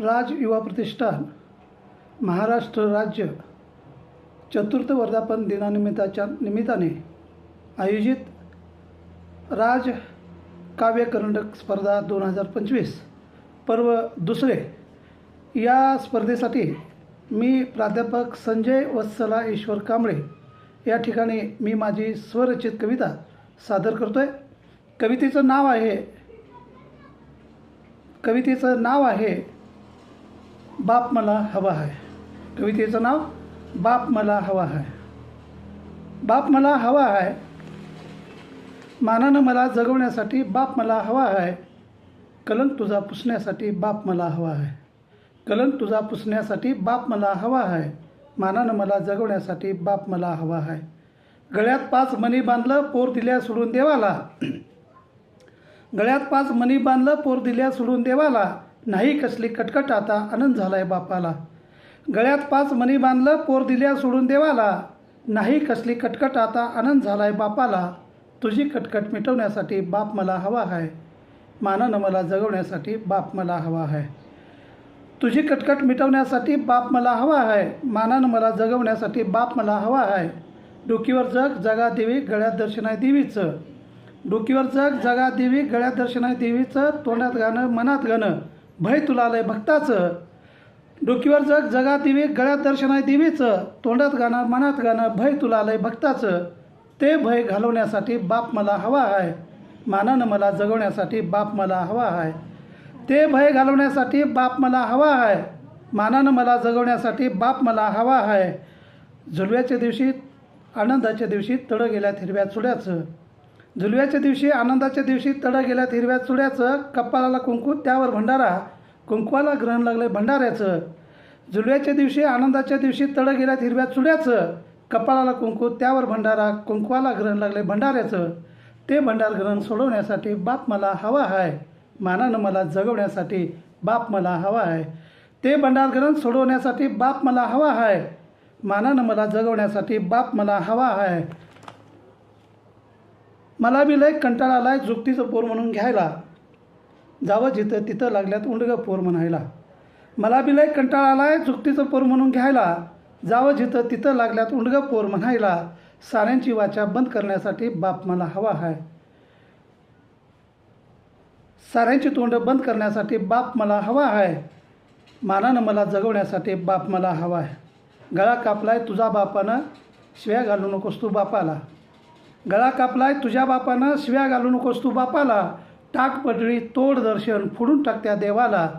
राज युवा प्रतिष्ठान महाराष्ट्र राज्य चतुर्थ वर्धापन दिनानिमित्ताच्या निमित्ताने आयोजित राज काव्य करंडक स्पर्धा दोन हजार पंचवीस पर्व दुसरे. या स्पर्धेसाठी मी प्राध्यापक संजय वत्सला ईश्वर कांबळे या ठिकाणी मी माझी स्वरचित कविता सादर करतो आहे कवितेचं नाव आहे कवितेचं नाव आहे बाप मला हवा आहे. कवितेचं नाव बाप मला हवा आहे. बाप मला हवा आहे. मानानं मला जगवण्यासाठी बाप मला हवा आहे. कलंक तुझा पुसण्यासाठी बाप मला हवा आहे. कलंक तुझा पुसण्यासाठी बाप मला हवा आहे. मानानं मला जगवण्यासाठी बाप मला हवा आहे. गळ्यात पाच मणी बांधलं पोर दिल्या सोडून देवाला. गळ्यात पाच मणी बांधलं पोर दिल्या सोडून देवाला. नाही कसली कटकट आता आनंद झालाय बापाला. गळ्यात पाच मणी बांधलं पोर दिल्या सोडून देवाला. नाही कसली कटकट आता आनंद झालाय बापाला. तुझी कटकट मिटवण्यासाठी बाप मला हवा आहे मानानं मला जगवण्यासाठी बाप मला हवा आहे तुझी कटकट मिटवण्यासाठी बाप मला हवा आहे मानानं मला जगवण्यासाठी बाप मला हवा आहे डोकीवर जग जगा देवी गळ्यात दर्शन आहे देवीचं. डोकीवर जग जगा देवी गळ्यात दर्शन आहे देवीचं तोंडात गाणं मनात गाणं. भय तुला आलंय भक्ताचं. डोकीवर जग जगा दिवे गळ्यात दर्शन आहे देवीचं. तोंडात गाणं मनात गाणं भय तुला आलंय भक्ताचं. ते भय घालवण्यासाठी बाप मला हवा आहे. मानानं मला जगवण्यासाठी बाप मला हवा आहे. ते भय घालवण्यासाठी बाप मला हवा आहे. मानानं मला जगवण्यासाठी बाप मला हवा आहे. झुलव्याच्या दिवशी आनंदाच्या दिवशी तळं गेल्यात हिरव्या चुड्याचं. झुलव्याच्या दिवशी आनंदाच्या दिवशी तडं गेल्यात हिरव्या चुड्याचं कपाळाला कुंकू त्यावर भंडारा. कुंकवाला ग्रहण लागलं भंडाऱ्याचं. झुलव्याच्या दिवशी आनंदाच्या दिवशी तडं गेल्यात हिरव्या चुड्याचं कपाळाला कुंकू त्यावर भंडारा. कुंकवाला ग्रहण लागले भंडाऱ्याचं. ते भंडार ग्रहण सोडवण्यासाठी बाप मला हवा आहे मानानं मला जगवण्यासाठी बाप मला हवा आहे ते भंडार ग्रहण सोडवण्यासाठी बाप मला हवा आहे मानानं मला जगवण्यासाठी बाप मला हवा आहे मला बी लय कंटाळा आलाय झुकतीचं पोर म्हणून घ्यायला. जावं जिथं तिथं लागल्यात उंडगं पोर म्हणायला. मला बी लय कंटाळा आलाय झुकतीचं पोर म्हणून घ्यायला. जावं जिथं तिथं लागल्यात उंडगं पोर म्हणायला. साऱ्यांची वाचा बंद करण्यासाठी बाप मला हवा आहे साऱ्यांची तोंड बंद करण्यासाठी बाप मला हवा आहे मानानं मला जगवण्यासाठी बाप मला हवा आहे गळा कापलाय तुझा बापानं. शिव्या घालू नकोस तू बापाला. गळा कापलाय तुझ्या बापानं शिव्या घालू नकोस तू बापाला. टाक पडळी तोड दर्शन फोडून टाक त्या देवाला.